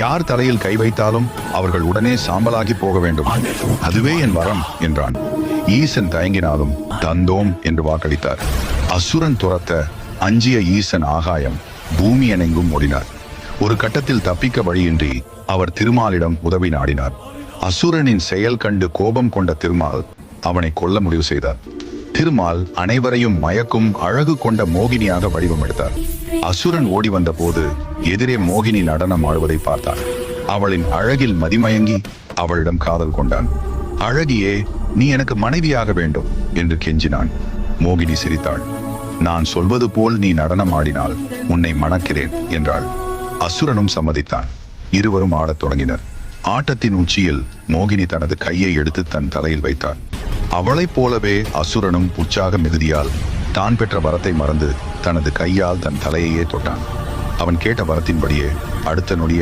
யார் தலையில் கை வைத்தாலும் அவர்கள் உடனே சாம்பலாகி போக வேண்டும். அதுவே என் வரம் என்றான். ஈசன் தயங்கினாலும் தந்தோம் என்று வாக்களித்தார். அசுரன் துரத்த அஞ்சிய ஈசன் ஆகாயம் பூமி எனெங்கும் ஓடினார். ஒரு கட்டத்தில் தப்பிக்க வழியின்றி அவர் திருமாலிடம் உதவி நாடினார். அசுரனின் செயல் கண்டு கோபம் கொண்ட திருமால் அவனை கொல்ல முடிவு செய்தார். திருமால் அனைவரையும் மயக்கும் அழகு கொண்ட மோகினியாக வடிவமெடுத்தார். அசுரன் ஓடி வந்த போது எதிரே மோகினி நடனம் ஆடுவதை பார்த்தான் அவளின் அழகில் மதிமயங்கி அவளிடம் காதல் கொண்டான். அழகியே நீ எனக்கு மனைவியாக வேண்டும் என்று கெஞ்சினான். மோகினி சிரித்தாள். நான் சொல்வது போல் நீ நடனம் ஆடினால் உன்னை மணக்கிறேன் என்றாள். அசுரனும் சம்மதித்தான். இருவரும் ஆடத் தொடங்கினர். ஆட்டத்தின் உச்சியில் மோகினி தனது கையை எடுத்து தன் தலையில் வைத்தார் அவளைப் போலவே அசுரனும் உற்சாக மிகுதியால் தான் பெற்ற வரத்தை மறந்து தனது கையால் தன் தலையையே தொட்டான். அவன் கேட்ட வரத்தின்படியே அடுத்த நொடியே